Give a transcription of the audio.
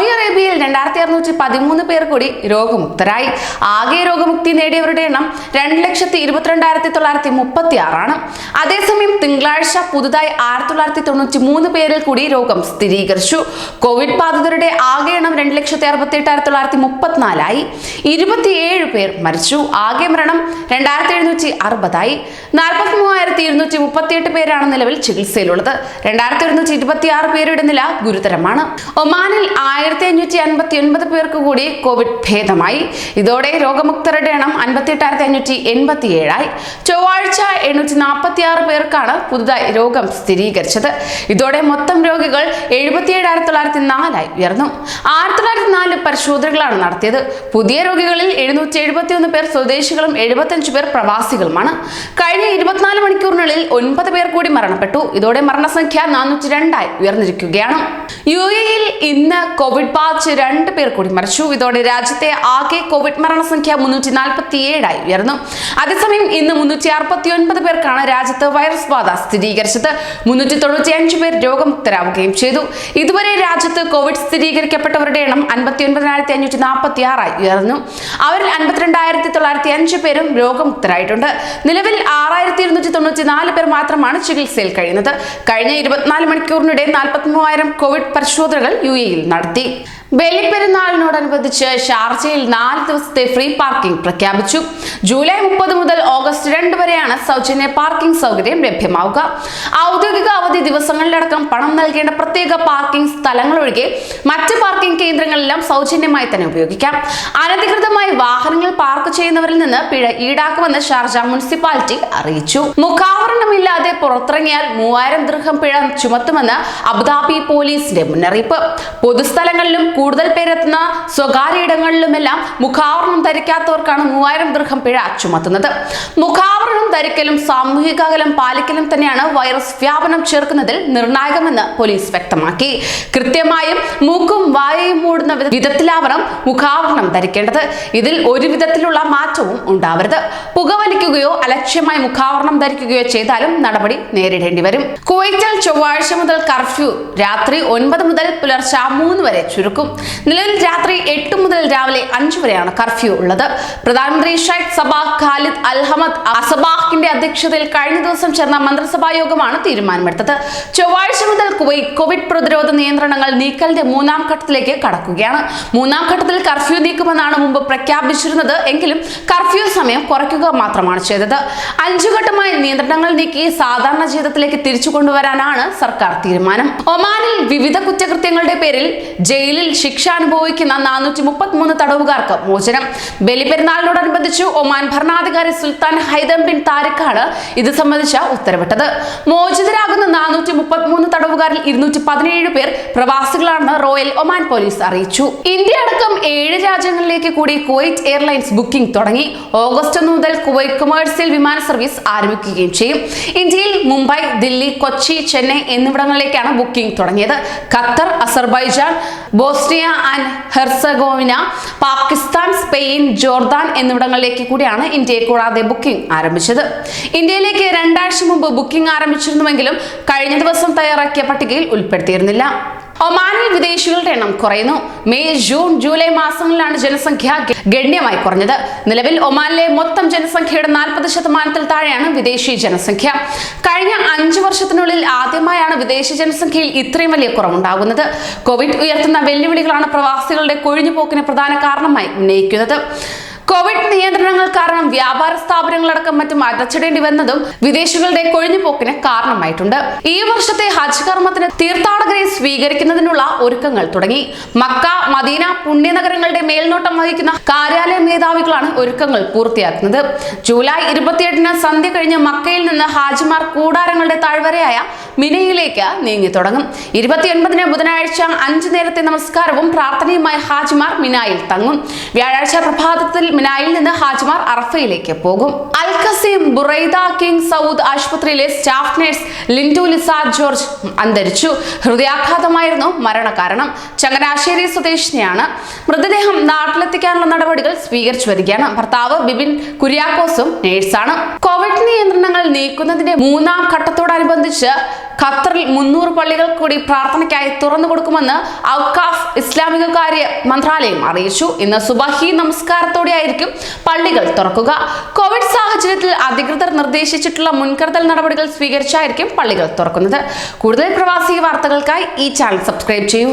Saudi അറേബ്യയിൽ രണ്ടായിരത്തി അറുന്നൂറ്റി പതിമൂന്ന് പേർ കൂടി രോഗമുക്തരായി. ആകെ രോഗമുക്തി നേടിയവരുടെ എണ്ണം രണ്ട് ലക്ഷത്തി ഇരുപത്തിരണ്ടായിരത്തി തൊള്ളായിരത്തി മുപ്പത്തി ആറാണ് അതേസമയം തിങ്കളാഴ്ച പുതുതായി ആയിരത്തി തൊള്ളായിരത്തി തൊണ്ണൂറ്റി മൂന്ന് പേരിൽ കൂടി രോഗം സ്ഥിരീകരിച്ചു. കോവിഡ് ബാധിതരുടെ ആകെ എണ്ണം രണ്ട് ലക്ഷത്തി അറുപത്തി എട്ടായിരത്തി തൊള്ളായിരത്തി മുപ്പത്തിനാലായി. ഇരുപത്തിയേഴ് പേർ മരിച്ചു. ആകെ മരണം രണ്ടായിരത്തി എഴുന്നൂറ്റി അറുപതായി. നാൽപ്പത്തി മൂവായിരത്തി ഇരുന്നൂറ്റി മുപ്പത്തിയെട്ട് പേരാണ് നിലവിൽ ചികിത്സയിലുള്ളത്. രണ്ടായിരത്തി ഒരുന്നൂറ്റി ഇരുപത്തി ആറ് പേരുടെ നില ഗുരുതരമാണ്. ഒമാനിൽ ആയിരത്തി അഞ്ഞൂറ്റി അൻപത്തി ഒൻപത് പേർക്ക് കൂടി കോവിഡ് ഭേദമായി. ഇതോടെ രോഗമുക്തരുടെ എണ്ണം അൻപത്തി എട്ടായിരത്തി അഞ്ഞൂറ്റി എൺപത്തി ഏഴായി ചൊവ്വാഴ്ച എണ്ണൂറ്റി നാൽപ്പത്തി ആറ് പേർക്കാണ് പുതുതായി രോഗം സ്ഥിരീകരിച്ചത്. ഇതോടെ മൊത്തം രോഗികൾ എഴുപത്തി ഏഴായിരത്തി തൊള്ളായിരത്തി നാലായി ഉയർന്നു. ആയിരത്തി തൊള്ളായിരത്തി നാല് പരിശോധനകളാണ് നടത്തിയത്. പുതിയ രോഗികളിൽ എഴുന്നൂറ്റി എഴുപത്തി ഒന്ന് പേർ സ്വദേശികളും എഴുപത്തഞ്ച് പേർ പ്രവാസികളുമാണ്. കഴിഞ്ഞ ഇരുപത്തിനാല് മണിക്കൂറിനുള്ളിൽ ഒൻപത് പേർ കൂടി മരണപ്പെട്ടു. ഇതോടെ മരണസംഖ്യ നാനൂറ്റി രണ്ടായി ഉയർന്നിരിക്കുകയാണ്. യു എയിൽ ഇന്ന് കോവിഡ് ബാധിച്ച് രണ്ട് പേർ കൂടി മരിച്ചു. ഇതോടെ രാജ്യത്തെ ആകെ കോവിഡ് മരണസംഖ്യ മുന്നൂറ്റി നാൽപ്പത്തി ഏഴായി ഉയർന്നു. അതേസമയം ഇന്ന് മുന്നൂറ്റി അറുപത്തി ഒൻപത് പേർക്കാണ് രാജ്യത്ത് വൈറസ് ബാധ സ്ഥിരീകരിച്ചത്. മുന്നൂറ്റി തൊണ്ണൂറ്റി അഞ്ച് പേർ രോഗമുക്തരാവുകയും ചെയ്തു. ഇതുവരെ രാജ്യത്ത് കോവിഡ് സ്ഥിരീകരിക്കപ്പെട്ടവരുടെ എണ്ണം അൻപത്തി ഒൻപതിനായിരത്തി അഞ്ഞൂറ്റി നാൽപ്പത്തി ആറായി ഉയർന്നു. അവരിൽ അൻപത്തിരണ്ടായിരത്തി തൊള്ളായിരത്തി അഞ്ച് പേരും രോഗമുക്തരായിട്ടുണ്ട്. നിലവിൽ ആറായിരത്തി ഇരുന്നൂറ്റി തൊണ്ണൂറ്റി നാല് പേർ മാത്രമാണ് ചികിത്സയിൽ കഴിയുന്നത്. കഴിഞ്ഞ ഇരുപത്തിനാല് മണിക്കൂറിനിടെ നാൽപ്പത്തി മൂവായിരം കോവിഡ് പരിശോധനകൾ യു എയിൽ നടത്തി. ബലിപ്പെരുന്നാളിനോടനുബന്ധിച്ച് ഷാർജയിൽ നാല് ദിവസത്തെ ഫ്രീ പാർക്കിംഗ് പ്രഖ്യാപിച്ചു. ജൂലൈ മുപ്പത് മുതൽ ഓഗസ്റ്റ് രണ്ട് വരെയാണ് സൗജന്യ പാർക്കിംഗ് സൗകര്യം ലഭ്യമാവുക. ഔദ്യോഗിക അവധി ദിവസങ്ങളിലടക്കം പണം നൽകേണ്ട പ്രത്യേക പാർക്കിംഗ് സ്ഥലങ്ങൾ ഒഴികെ മറ്റ് പാർക്കിംഗ് കേന്ദ്രങ്ങളെല്ലാം സൗജന്യമായി തന്നെ ഉപയോഗിക്കാം. അനധികൃതമായി വാഹനങ്ങൾ പാർക്ക് ചെയ്യുന്നവരിൽ നിന്ന് പിഴ ഈടാക്കുമെന്ന് ഷാർജ മുനിസിപ്പാലിറ്റി അറിയിച്ചു. മുഖാവരണമില്ലാതെ പുറത്തിറങ്ങിയാൽ മൂവായിരം ദൃഹം പിഴ ചുമത്തുമെന്ന് അബുദാബി പോലീസിന്റെ മുന്നറിയിപ്പ്. പൊതുസ്ഥലങ്ങളിലും കൂടുതൽ പേരെത്തുന്ന സ്വകാര്യ ഇടങ്ങളിലുമെല്ലാം മുഖാവരണം ധരിക്കാത്തവർക്കാണ് മൂവായിരം ദൃഹം പിഴ ചുമത്തുന്നത്. മുഖാവരണം ധരിക്കലും സാമൂഹിക അകലം പാലിക്കലും തന്നെയാണ് വൈറസ് വ്യാപനം ചെറുക്കുന്നതിൽ നിർണായകമെന്ന് പോലീസ് വ്യക്തമാക്കി. കൃത്യമായും വിധത്തിലാവണം മുഖാവരണം ധരിക്കേണ്ടത്. ഇതിൽ ഒരു വിധത്തിലുള്ള മാറ്റവും ഉണ്ടാവരുത്. പുകവലിക്കുകയോ അലക്ഷ്യമായി മുഖാവരണം ധരിക്കുകയോ ചെയ്താലും നടപടി നേരിടേണ്ടി വരും. കുവൈറ്റിൽ ചൊവ്വാഴ്ച മുതൽ കർഫ്യൂ രാത്രി ഒൻപത് മുതൽ പുലർച്ചെ മൂന്ന് വരെ ചുരുക്കും. നിലവിൽ രാത്രി എട്ട് മുതൽ രാവിലെ അഞ്ച് വരെയാണ് കർഫ്യൂ ഉള്ളത്. പ്രധാനമന്ത്രി ഷൈഖ് സബാഹ് ഖാലിദ് അൽഹമദ് അസബാഹിന്റെ അധ്യക്ഷതയിൽ കഴിഞ്ഞ ദിവസം ചേർന്ന മന്ത്രിസഭാ യോഗമാണ് തീരുമാനമെടുത്തത്. ചൊവ്വാഴ്ച മുതൽ കുവൈറ്റ് കോവിഡ് പ്രതിരോധ നിയന്ത്രണങ്ങൾ നീക്കലിന്റെ മൂന്നാം ഘട്ടത്തിലേക്ക് കടക്കുകയാണ്. മൂന്നാം ഘട്ടത്തിൽ കർഫ്യൂ നീക്കുമെന്നാണ് മുമ്പ് പ്രഖ്യാപിച്ചിരുന്നത്. എങ്കിലും കർഫ്യൂ സമയം കുറയ്ക്കുക മാത്രമാണ് ചെയ്തത്. അഞ്ചു ഘട്ടമായി നിയന്ത്രണങ്ങൾ നീക്കി സാധാരണ ജീവിതത്തിലേക്ക് തിരിച്ചു കൊണ്ടുവരാനാണ് സർക്കാർ തീരുമാനം. ഒമാനിൽ വിവിധ കുറ്റകൃത്യങ്ങളുടെ പേരിൽ ജയിലിൽ ശിക്ഷ അനുഭവിക്കുന്ന നാനൂറ്റി മുപ്പത്തിമൂന്ന് തടവുകാർക്ക് മോചനം. ബലിപെരുന്നാളിനോടനുബന്ധിച്ച് ഒമാൻ ഭരണാധികാരി സുൽത്താൻ ഹൈദം ബിൻ താരിഖാണ് ഇത് സംബന്ധിച്ച ഉത്തരവിട്ടത്. മോചിതരാകുന്ന നാനൂറ്റി മുപ്പത്തിമൂന്ന് തടവുകാരിൽ ഇരുന്നൂറ്റി പതിനേഴ് പേർ പ്രവാസികളാണെന്ന് റോയൽ ഒമാൻ പോലീസ് അറിയിച്ചു. ഇന്ത്യ അടക്കം ഏഴ് രാജ്യങ്ങളിലേക്ക് കൂടി കുവൈറ്റ് എയർലൈൻസ് ബുക്കിംഗ് തുടങ്ങി. ഓഗസ്റ്റ് ഒന്ന് മുതൽ കുവൈറ്റ് കൊമേഴ്സ്യൽ വിമാന സർവീസ് ആരംഭിക്കുകയും ചെയ്യും. ഇന്ത്യയിൽ മുംബൈ ദില്ലി കൊച്ചി ചെന്നൈ എന്നിവിടങ്ങളിലേക്കാണ് ബുക്കിംഗ് തുടങ്ങിയത്. Qatar Azerbaijan Bosnia and Herzegovina Pakistan Spain Jordan എന്നിവിടങ്ങളിലേക്ക് കൂടിയാണ് ഇന്ത്യയെ കൂടാതെ ബുക്കിംഗ് ആരംഭിച്ചത്. ഇന്ത്യയിലേക്ക് രണ്ടാഴ്ച മുമ്പ് ബുക്കിംഗ് ആരംഭിച്ചിരുന്നുവെങ്കിലും കഴിഞ്ഞ ദിവസം തയ്യാറാക്കിയ പട്ടികയിൽ ഉൾപ്പെടുത്തിയിരുന്നില്ല. ഒമാനിൽ വിദേശികളുടെ എണ്ണം കുറയുന്നു. മെയ് ജൂൺ ജൂലൈ മാസങ്ങളിലാണ് ജനസംഖ്യ ഗണ്യമായി കുറഞ്ഞത്. നിലവിൽ ഒമാനിലെ മൊത്തം ജനസംഖ്യയുടെ നാൽപ്പത് ശതമാനത്തിൽ താഴെയാണ് വിദേശി ജനസംഖ്യ. കഴിഞ്ഞ അഞ്ചു വർഷത്തിനുള്ളിൽ ആദ്യമായാണ് വിദേശ ജനസംഖ്യയിൽ ഇത്രയും വലിയ കുറവുണ്ടാകുന്നത്. കോവിഡ് ഉയർത്തുന്ന വെല്ലുവിളികളാണ് പ്രവാസികളുടെ കൊഴിഞ്ഞുപോക്കിന് പ്രധാന കാരണമായി ഉന്നയിക്കുന്നത്. കോവിഡ് നിയന്ത്രണങ്ങൾ കാരണം വ്യാപാര സ്ഥാപനങ്ങളടക്കം മറ്റും അടച്ചിടേണ്ടി വന്നതും വിദേശികളുടെ കൊഴിഞ്ഞുപോക്കിന് കാരണമായിട്ടുണ്ട്. ഈ വർഷത്തെ ഹജ്ജ് കർമ്മത്തിന് തീർത്ഥാടകരെ സ്വീകരിക്കുന്നതിനുള്ള ഒരുക്കങ്ങൾ തുടങ്ങി. മക്ക മദീന പുണ്യനഗരങ്ങളുടെ മേൽനോട്ടം വഹിക്കുന്ന കാര്യാലയ മേധാവികളാണ് ഒരുക്കങ്ങൾ പൂർത്തിയാക്കുന്നത്. ജൂലൈ ഇരുപത്തിയെട്ടിന് സന്ധ്യ കഴിഞ്ഞ് മക്കയിൽ നിന്ന് ഹാജിമാർ കൂടാരങ്ങളുടെ താഴ്വരയായ മിനയിലേക്ക് നീങ്ങി തുടങ്ങും. ഇരുപത്തിയൊൻപതിന് ബുധനാഴ്ച അഞ്ചു നേരത്തെ നമസ്കാരവും പ്രാർത്ഥനയുമായി ഹാജിമാർ മിനായിൽ തങ്ങും. വ്യാഴാഴ്ച പ്രഭാതത്തിൽ മിനായിൽ നിന്ന് ഹാജിമാർ അറഫയിലേക്ക് പോകും. Al Qasa Buraidah King Saud ആശുപത്രിയിലെ staff nurse Lindu Lisa George അന്തരിച്ചു. ഹൃദയാഘാതമായിരുന്നു മരണകാരണം. ചങ്ങനാശ്ശേരി സ്വദേശിനിയാണ്. മൃതദേഹം നാട്ടിലെത്തിക്കാനുള്ള നടപടികൾ സ്വീകരിച്ചു വരികയാണ്. ഭർത്താവ് ബിബിൻ കുര്യാക്കോസും നേഴ്സാണ്. കോവിഡ് നിയന്ത്രണങ്ങൾ നീക്കുന്നതിന്റെ മൂന്നാം ഘട്ടത്തോടനുബന്ധിച്ച് ഖത്തറിൽ മുന്നൂറ് പള്ളികൾ കൂടി പ്രാർത്ഥനയ്ക്കായി തുറന്നു കൊടുക്കുമെന്ന് ഔക്കാഫ് ഇസ്ലാമിക കാര്യ മന്ത്രാലയം അറിയിച്ചു. ഇന്ന് സുബഹി നമസ്കാരത്തോടെയായിരിക്കും പള്ളികൾ തുറക്കുക. കോവിഡ് സാഹചര്യത്തിൽ അധികൃതർ നിർദ്ദേശിച്ചിട്ടുള്ള മുൻകരുതൽ നടപടികൾ സ്വീകരിച്ചായിരിക്കും പള്ളികൾ തുറക്കുന്നത്. കൂടുതൽ പ്രവാസി വാർത്തകൾക്കായി ഈ ചാനൽ സബ്സ്ക്രൈബ് ചെയ്യൂ.